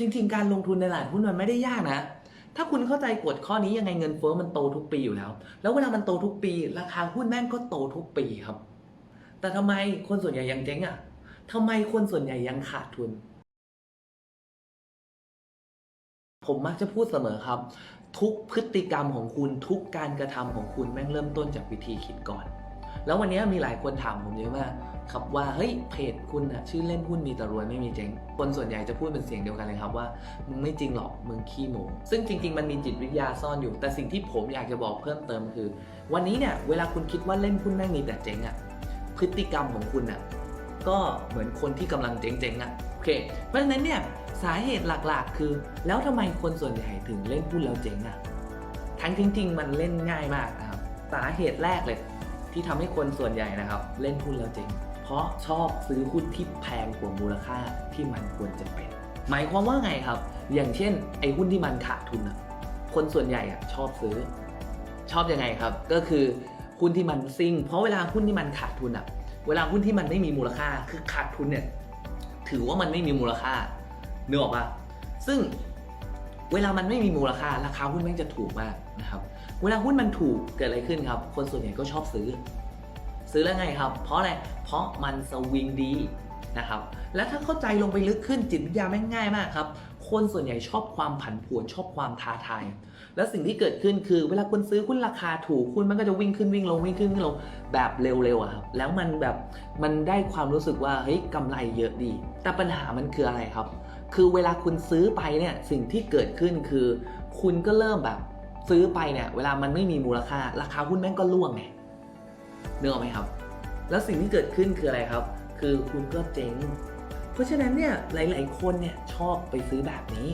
จริง ๆ การลงทุนในตลาดหุ้นมันไม่ได้ยากนะ ถ้าคุณเข้าใจกฎข้อนี้ยังไงเงินเฟ้อมันโตทุกปีอยู่แล้ว แล้วเวลามันโตทุกปี ราคาหุ้นแม่งก็โตทุกปีครับ แต่ทำไมคนส่วนใหญ่ยังเจ๊งอะทำไมคนส่วนใหญ่ยังขาดทุน ผมมักจะพูดเสมอครับ ทุกพฤติกรรมของคุณทุกการกระทำของคุณแม่งเริ่มต้นจากวิธีคิดก่อน แล้ววันนี้มีหลายคนถามผมเยอะมาก ครับว่าเฮ้ยเพจคุณอะชื่อเล่นหุ้นมีแต่รวยไม่มีเจ๊งคนส่วนใหญ่จะพูดเป็นเสียงเดียวกันเลยครับว่ามึงไม่จริงหรอกมึงขี้โมซึ่งจริง ๆ มันมีจิตวิทยาซ่อนอยู่ แต่สิ่งที่ผมอยากจะบอกเพิ่มเติมคือ วันนี้เนี่ยเวลาคุณคิดว่าเล่นหุ้นแม่งมีแต่เจ๊งอะพฤติกรรมของคุณอะก็เหมือนคนที่กำลังเจ๊งๆอะโอเค เพราะฉะนั้นเนี่ยสาเหตุหลักๆ คือ แล้วทำไมคนส่วนใหญ่ถึงเล่นหุ้นแล้วเจ๊งอะทั้งจริง ๆ มันเล่นง่ายมากนะครับสาเหตุแรกเลย ที่ทำให้คนส่วนใหญ่นะครับ เล่นหุ้นแล้วเจ๊ง ราะชอบซื้อหุ้นที่แพงกว่ามูลค่าที่มันควรจะเป็น หมายความว่าไงครับ อย่างเช่น ไอ้หุ้นที่มันขาดทุนอะคนส่วนใหญ่อะชอบซื้อ ชอบยังไงครับ ก็คือหุ้นที่มันซิ่ง เพราะเวลาหุ้นที่มันขาดทุนอะเวลาหุ้นที่มันไม่มีมูลค่า คือขาดทุนเนี่ย ถือว่ามันไม่มีมูลค่าเนื้อออกปะซึ่งเวลามันไม่มีมูลค่า ราคาหุ้นม่งจะถูกมากนะครับ เวลาหุ้นมันถูกเกิดอะไรขึ้นครับ คนส่วนใหญ่ก็ชอบซื้อ ซื้อแล้วไงครับ เพราะอะไร เพราะมันสวิงดีนะครับ และถ้าเข้าใจลงไปลึกขึ้นจิตวิทยาแม่งง่ายมากครับ คนส่วนใหญ่ชอบความผันผวนชอบความท้าทาย แล้วสิ่งที่เกิดขึ้นคือ เวลาคุณซื้อหุ้นราคาถูกหุ้นมันก็จะวิ่งขึ้นวิ่งลงวิ่งขึ้นวิ่งลงแบบเร็วๆครับ แล้วมันแบบมันได้ความรู้สึกว่าเฮ้ยกำไรเยอะดี แต่ปัญหามันคืออะไรครับ คือเวลาคุณซื้อไปเนี่ยสิ่งที่เกิดขึ้นคือ คุณก็เริ่มแบบซื้อไปเนี่ยเวลามันไม่มีมูลค่า ราคาหุ้นแม่งก็ร่วงไงเนื้ออกไหมครับ แล้วสิ่งที่เกิดขึ้นคืออะไรครับ คือคุณก็เจ๊ง เพราะฉะนั้นเนี่ยหลาย ๆ คนเนี่ยชอบไปซื้อแบบนี้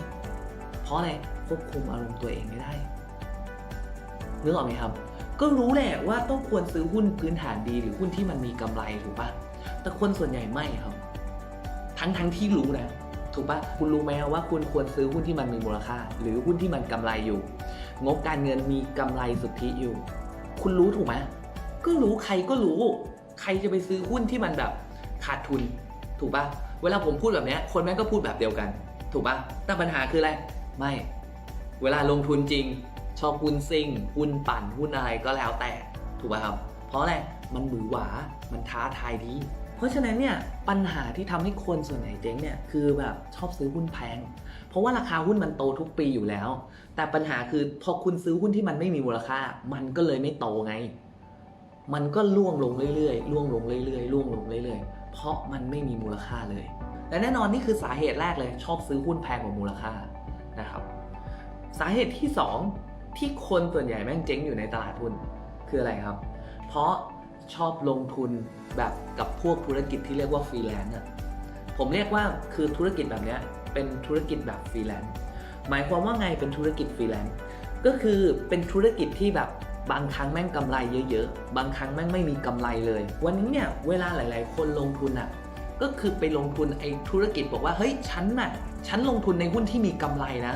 เพราะอะไรควบคุมอารมณ์ตัวเองไม่ได้นึกออกไหมครับ ก็รู้แหละว่าต้องควรซื้อหุ้นพื้นฐานดีหรือหุ้นที่มันมีกำไรถูกปะแต่คนส่วนใหญ่ไม่ครับ ทั้งทั้งที่รู้นะถูกปะคุณรู้ไหมว่าคุณควรซื้อหุ้นที่มันมีมูลค่า หรือหุ้นที่มันกำไรอยู่ งบการเงินมีกำไรสุทธิอยู่ คุณรู้ถูกไหม ก็รู้ใครก็รู้ ใครจะไปซื้อหุ้นที่มันแบบขาดทุน ถูกปะเวลาผมพูดแบบเนี้ยคนแม่งก็พูดแบบเดียวกัน ถูกปะแต่ปัญหาคืออะไร ไม่ เวลาลงทุนจริง ชอบหุ้นซิ่งหุ้นปั่นหุ้นอะไรก็แล้วแต่ ถูกป่ะครับ เพราะอะไร มันหวือหวา มันท้าทายดี เพราะฉะนั้นเนี่ยปัญหาที่ทำให้คนส่วนใหญ่เจ๊งเนี่ยคือแบบชอบซื้อหุ้นแพง เพราะว่าราคาหุ้นมันโตทุกปีอยู่แล้ว แต่ปัญหาคือพอคุณซื้อหุ้นที่มันไม่มีมูลค่า มันก็เลยไม่โตไง มันก็ล่วงลงเรื่อยๆล่วงลงเรื่อยๆล่วงลงเรื่อยๆ เพราะมันไม่มีมูลค่าเลย และแน่นอนนี่คือสาเหตุแรกเลยชอบซื้อหุ้นแพงกว่ามูลค่านะครับ สาเหตุที่ 2 ที่คนส่วนใหญ่แม่งเจ๊งอยู่ในตลาดหุ้นคืออะไรครับ เพราะชอบลงทุนแบบกับพวกธุรกิจที่เรียกว่าฟรีแลนซ์อะผมเรียกว่าคือธุรกิจแบบเนี้ยเป็นธุรกิจแบบฟรีแลนซ์หมายความว่าไงเป็นธุรกิจฟรีแลนซ์ก็คือเป็นธุรกิจที่แบบ บางครั้งแม่งกำไรเยอะๆ บางครั้งแม่งไม่มีกำไรเลย วันนี้เนี่ยเวลาหลาย ๆ คนลงทุนอะก็คือไปลงทุนไอ้ธุรกิจบอกว่าเฮ้ยฉันน่ะฉันลงทุนในหุ้นที่มีกำไรนะ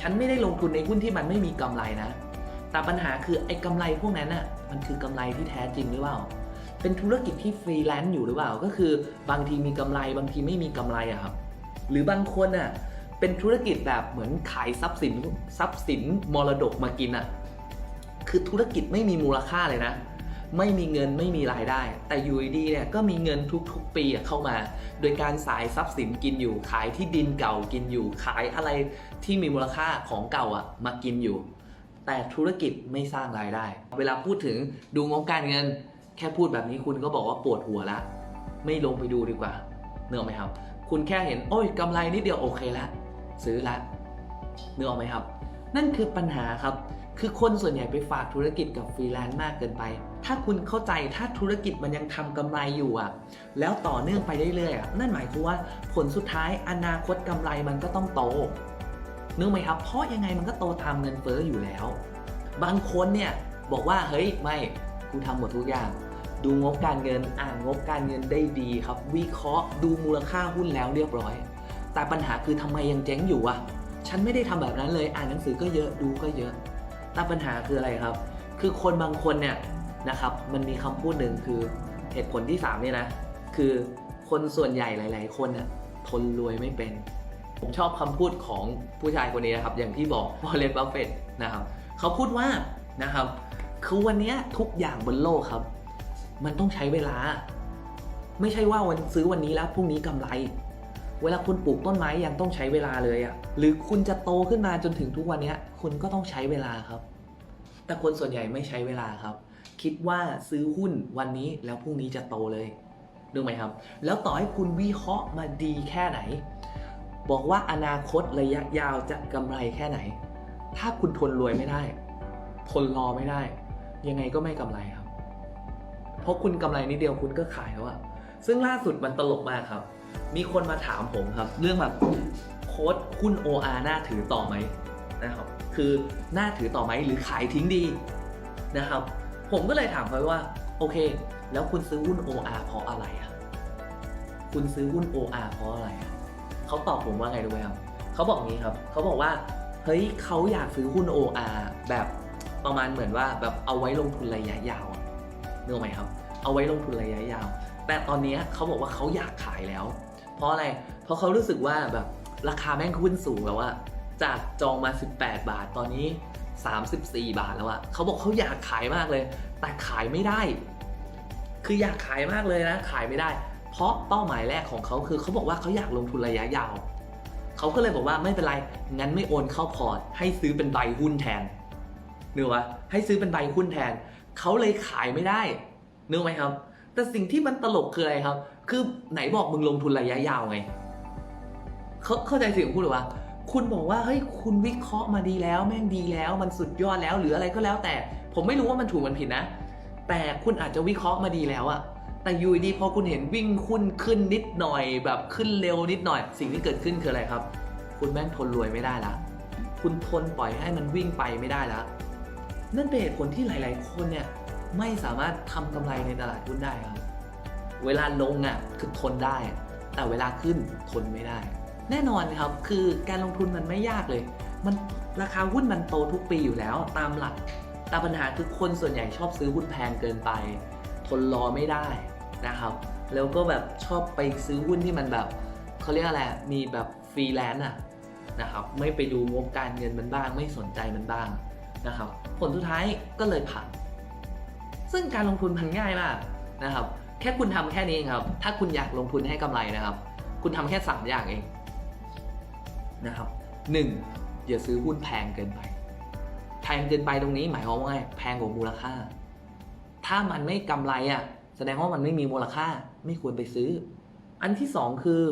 ฉันไม่ได้ลงทุนในหุ้นที่มันไม่มีกำไรนะ แต่ปัญหาคือไอ้กำไรพวกนั้นน่ะมันคือกำไรที่แท้จริงหรือเปล่าเป็นธุรกิจที่ฟรีแลนซ์อยู่หรือเปล่า ก็คือบางทีมีกำไรบางทีไม่มีกำไรอะครับ หรือบางคนน่ะเป็นธุรกิจแบบเหมือนขายทรัพย์สินทรัพย์สินมรดกมากินอะ คือธุรกิจไม่มีมูลค่าเลยนะ ไม่มีเงินไม่มีรายได้ แต่อยู่ดีเนี่ยก็มีเงินทุกๆปีเข้ามา โดยการสายทรัพย์สินกินอยู่ ขายที่ดินเก่ากินอยู่ ขายอะไรที่มีมูลค่าของเก่าอะมากินอยู่ แต่ธุรกิจไม่สร้างรายได้ เวลาพูดถึงดูงบการเงิน แค่พูดแบบนี้คุณก็บอกว่าปวดหัวละ ไม่ลงไปดูดีกว่าเนื้อไหมครับ คุณแค่เห็นโอ้ยกำไรนิดเดียวโอเคละซื้อละเนื้อไหมครับ นั่นคือปัญหาครับ คือคนส่วนใหญ่ไปฝากธุรกิจกับฟรีแลนซ์มากเกินไป ถ้าคุณเข้าใจถ้าธุรกิจมันยังทำกำไรอยู่อะ แล้วต่อเนื่องไปเรื่อยๆอะ นั่นหมายความว่าผลสุดท้ายอนาคตกำไรมันก็ต้องโตนึกไหมครับ เพราะยังไงมันก็โตตามเงินเฟ้ออยู่แล้ว บางคนเนี่ยบอกว่าเฮ้ยไม่กูทำหมดทุกอย่าง ดูงบการเงินอ่านงบการเงินได้ดีครับ วิเคราะห์ดูมูลค่าหุ้นแล้วเรียบร้อย แต่ปัญหาคือทำไมยังเจ๊งอยู่อะ ฉันไม่ได้ทำแบบนั้นเลยอ่านหนังสือก็เยอะดูก็เยอะ แต่ปัญหาคืออะไรครับ คือคนบางคนเนี่ยนะครับมันมีคำพูดหนึ่งคือเหตุผลที่3เนี่ยนะคือคนส่วนใหญ่หลาย ๆ คนน่ะทนรวยไม่เป็น ผมชอบคำพูดของผู้ชายคนนี้นะครับ อย่างที่บอกวอลเลนบัฟเฟตนะครับเขาพูดว่านะครับคือวันนี้ทุกอย่างบนโลกครับ มันต้องใช้เวลา ไม่ใช่ว่าวันซื้อวันนี้แล้วพรุ่งนี้กำไร เวลาคุณปลูกต้นไม้ยังต้องใช้เวลาเลยอะ่ะหรือคุณจะโตขึ้นมาจนถึงทุกวันนี้คุณก็ต้องใช้เวลาครับ แต่คนส่วนใหญ่ไม่ใช้เวลาครับ คิดว่าซื้อหุ้นวันนี้แล้วพรุ่งนี้จะโตเลยดูไหมครับ แล้วต่อให้คุณวิเคราะห์มาดีแค่ไหน บอกว่าอนาคตระยะยาวจะกำไรแค่ไหน ถ้าคุณทนรวยไม่ได้ ทนรอไม่ได้ ยังไงก็ไม่กำไรครับ เพราะคุณกำไรนิดเดียวคุณก็ขายแล้วอะซึ่งล่าสุดมันตลกมากครับ มีคนมาถามผมครับ เรื่องแบบโค้ดหุ้น OR น่าถือต่อไหมนะครับ คือน่าถือต่อไหมหรือขายทิ้งดีนะครับ ผมก็เลยถามเขาว่า โอเค แล้วคุณซื้อหุ้น OR เพราะอะไรอะคุณซื้อหุ้น OR เพราะอะไรอะเขาตอบผมว่าไงรู้ไหมครับเขาบอกงี้ครับเขาบอกว่าเฮ้ยเขาอยากซื้อหุ้น OR แบบประมาณเหมือนว่าแบบเอาไว้ลงทุนระยะยาวนึกออกไหมครับ เอาไว้ลงทุนระยะยาว แต่ตอนนี้เขาบอกว่าเขาอยากขายแล้ว เพราะอะไร เพราะเขารู้สึกว่าแบบราคาแม่งขึ้นสูงแล้วอะจากจองมา 18 บาทตอนนี้ 34 บาทแล้วอะเขาบอกเขาอยากขายมากเลย แต่ขายไม่ได้ คืออยากขายมากเลยนะ ขายไม่ได้ เพราะเป้าหมายแรกของเขาคือเขาบอกว่าเขาอยากลงทุนระยะยาวเขาก็เลยบอกว่าไม่เป็นไร งั้นไม่โอนเข้าพอร์ต ให้ซื้อเป็นใบหุ้นแทนเนึกวะให้ซื้อเป็นใบหุ้นแทน เขาเลยขายไม่ได้เนึกไหมครับ แต่สิ่งที่มันตลกคืออะไรครับ คือไหนบอกมึงลงทุนระยะยาวไง เขาเข้าใจสิ่งพูดหรือวะคุณบอกว่าเฮ้ยคุณวิเคราะห์มาดีแล้วแม่งดีแล้วมันสุดยอดแล้วหรืออะไรก็แล้ว แต่ผมไม่รู้ว่ามันถูกมันผิดนะ แต่คุณอาจจะวิเคราะห์มาดีแล้วอะแต่อยู่ดีพอคุณเห็นวิ่งคุณขึ้นนิดหน่อย แบบขึ้นเร็วนิดหน่อย สิ่งที่เกิดขึ้นคืออะไรครับ คุณแม่งทนรวยไม่ได้ละคุณทนปล่อยให้มันวิ่งไปไม่ได้ล้วนั่นเป็นเหตุผลที่หลาย ๆ คนเนี่ย ไม่สามารถทำกำไรในตลาดหุ้นได้ครับ เวลาลงอะคือทนได้ แต่เวลาขึ้นทนไม่ได้ แน่นอนครับคือการลงทุนมันไม่ยากเลย มันราคาหุ้นมันโตทุกปีอยู่แล้วตามหลัก แต่ปัญหาคือคนส่วนใหญ่ชอบซื้อหุ้นแพงเกินไป ทนรอไม่ได้นะครับ แล้วก็แบบชอบไปซื้อหุ้นที่มันแบบเขาเรียกอะไรมีแบบฟรีแลนซ์อะนะครับไม่ไปดูงบการเงินมันบ้าง ไม่สนใจมันบ้างนะครับ ผลสุดท้ายก็เลยผ่าน ซึ่งการลงทุนมันง่ายมากนะครับ แค่คุณทำแค่นี้เองครับ ถ้าคุณอยากลงทุนให้กำไรนะครับ คุณทำแค่ 3 อย่างเองนะครับ 1. อย่าซื้อหุ้นแพงเกินไป แพงเกินไปตรงนี้หมายความว่าไงแพงกว่ามูลค่า ถ้ามันไม่กำไรอะแสดงว่ามันไม่มีมูลค่าไม่ควรไปซื้อ อันที่สองคือ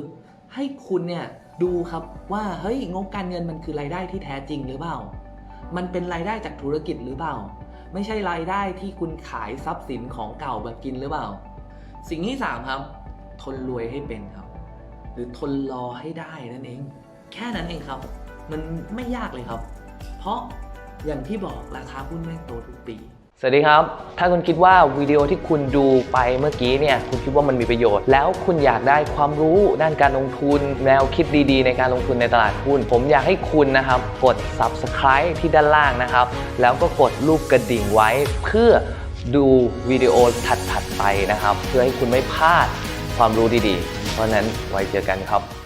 ให้คุณเนี่ยดูครับว่าเฮ้ยงบการเงินมันคือรายได้ที่แท้จริงหรือเปล่า มันเป็นรายได้จากธุรกิจหรือเปล่า ไม่ใช่รายได้ที่คุณขายทรัพย์สินของเก่ามากินหรือเปล่า สิ่งที่สามครับ ทนรวยให้เป็นครับ หรือทนรอให้ได้นั่นเอง แค่นั้นเองครับ มันไม่ยากเลยครับ เพราะอย่างที่บอกราคาหุ้นแม่งโตทุกปี สวัสดีครับ ถ้าคุณคิดว่าวิดีโอที่คุณดูไปเมื่อกี้เนี่ย คุณคิดว่ามันมีประโยชน์ แล้วคุณอยากได้ความรู้ด้านการลงทุน แนวคิดดีๆ ในการลงทุนในตลาดหุ้น ผมอยากให้คุณนะครับ กด subscribe ที่ด้านล่างนะครับ แล้วก็กดรูปกระดิ่งไว้ เพื่อดูวิดีโอถัดๆไปนะครับ เพื่อให้คุณไม่พลาดความรู้ดีๆ เพราะฉะนั้นไว้เจอกันครับ